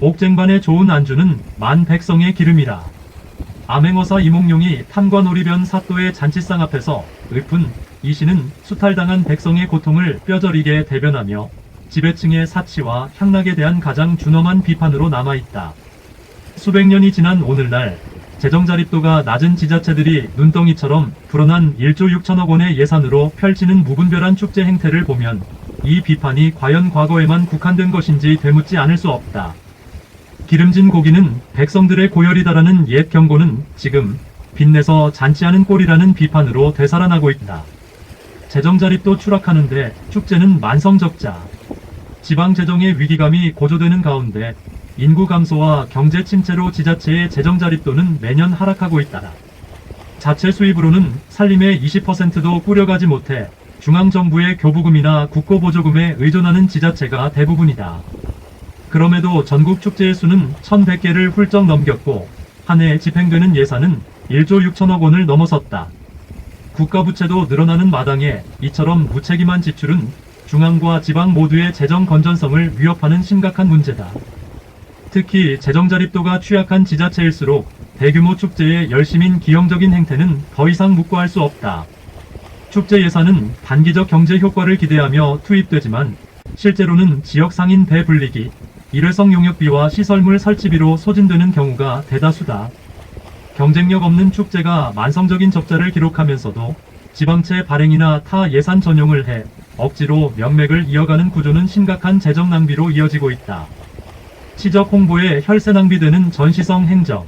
옥쟁반에 좋은 안주는 만 백성의 기름이라. 암행어사 이몽룡이 탐관오리변 사또의 잔치상 앞에서 읊은 이 시는 수탈당한 백성의 고통을 뼈저리게 대변하며 지배층의 사치와 향락에 대한 가장 준엄한 비판으로 남아있다. 수백 년이 지난 오늘날 재정자립도가 낮은 지자체들이 눈덩이처럼 불어난 1조 6천억 원의 예산으로 펼치는 무분별한 축제 행태를 보면 이 비판이 과연 과거에만 국한된 것인지 되묻지 않을 수 없다. 기름진 고기는 백성들의 고열이다라는 옛 경고는 지금 빚내서 잔치하는 꼴이라는 비판으로 되살아나고 있다. 재정자립도 추락하는데 축제는 만성적자. 지방 재정의 위기감이 고조되는 가운데 인구 감소와 경제 침체로 지자체의 재정 자립도는 매년 하락하고 있다. 자체 수입으로는 살림의 20%도 꾸려가지 못해 중앙정부의 교부금이나 국고보조금에 의존하는 지자체가 대부분이다. 그럼에도 전국 축제의 수는 1100개를 훌쩍 넘겼고 한 해 집행되는 예산은 1조 6천억 원을 넘어섰다. 국가 부채도 늘어나는 마당에 이처럼 무책임한 지출은 중앙과 지방 모두의 재정 건전성을 위협하는 심각한 문제다. 특히 재정 자립도가 취약한 지자체일수록 대규모 축제의 열심인 기형적인 행태는 더 이상 묵과할 수 없다. 축제 예산은 단기적 경제 효과를 기대하며 투입되지만 실제로는 지역 상인 배불리기, 일회성 용역비와 시설물 설치비로 소진되는 경우가 대다수다. 경쟁력 없는 축제가 만성적인 적자를 기록하면서도 지방채 발행이나 타 예산 전용을 해 억지로 명맥을 이어가는 구조는 심각한 재정 낭비로 이어지고 있다. 시적 홍보에 혈세 낭비되는 전시성 행정.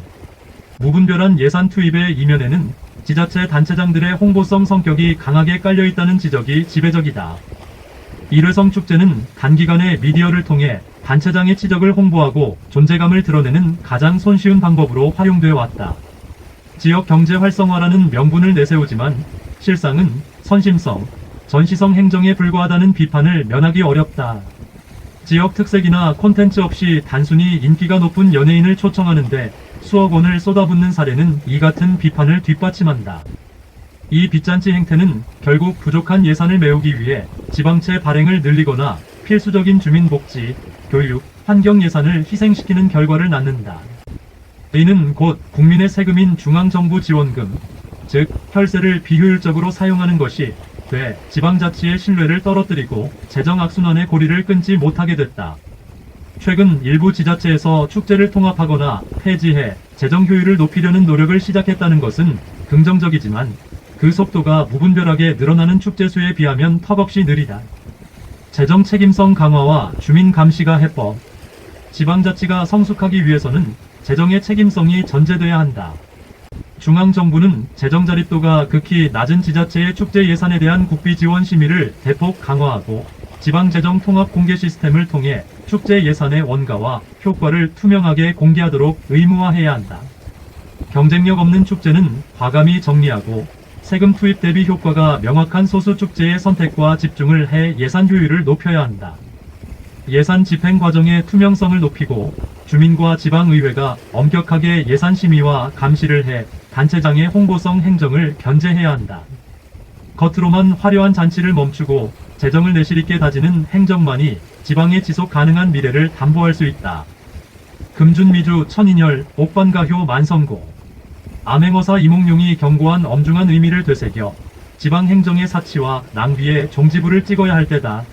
무분별한 예산 투입의 이면에는 지자체 단체장들의 홍보성 성격이 강하게 깔려 있다는 지적이 지배적이다. 일회성 축제는 단기간에 미디어를 통해 단체장의 치적을 홍보하고 존재감을 드러내는 가장 손쉬운 방법으로 활용되어 왔다. 지역 경제 활성화라는 명분을 내세우지만 실상은 선심성, 전시성 행정에 불과하다는 비판을 면하기 어렵다. 지역 특색이나 콘텐츠 없이 단순히 인기가 높은 연예인을 초청하는데 수억 원을 쏟아붓는 사례는 이 같은 비판을 뒷받침한다. 이 빚잔치 행태는 결국 부족한 예산을 메우기 위해 지방채 발행을 늘리거나 필수적인 주민복지, 교육, 환경 예산을 희생시키는 결과를 낳는다. 이는 곧 국민의 세금인 중앙정부 지원금, 즉 혈세를 비효율적으로 사용하는 것이 돼 지방자치의 신뢰를 떨어뜨리고 재정 악순환의 고리를 끊지 못하게 됐다. 최근 일부 지자체에서 축제를 통합하거나 폐지해 재정 효율을 높이려는 노력을 시작했다는 것은 긍정적이지만 그 속도가 무분별하게 늘어나는 축제 수에 비하면 턱없이 느리다. 재정 책임성 강화와 주민 감시가 해법. 지방자치가 성숙하기 위해서는 재정의 책임성이 전제돼야 한다. 중앙정부는 재정 자립도가 극히 낮은 지자체의 축제 예산에 대한 국비 지원 심의를 대폭 강화하고 지방재정 통합 공개 시스템을 통해 축제 예산의 원가와 효과를 투명하게 공개하도록 의무화해야 한다. 경쟁력 없는 축제는 과감히 정리하고 세금 투입 대비 효과가 명확한 소수 축제의 선택과 집중을 해 예산 효율을 높여야 한다. 예산 집행 과정의 투명성을 높이고 주민과 지방의회가 엄격하게 예산 심의와 감시를 해 단체장의 홍보성 행정을 견제해야 한다. 겉으로만 화려한 잔치를 멈추고 재정을 내실 있게 다지는 행정만이 지방의 지속 가능한 미래를 담보할 수 있다. 금준미주 천인혈 옥반가효 만성고 암행어사 이몽룡이 경고한 엄중한 의미를 되새겨 지방 행정의 사치와 낭비에 종지부를 찍어야 할 때다.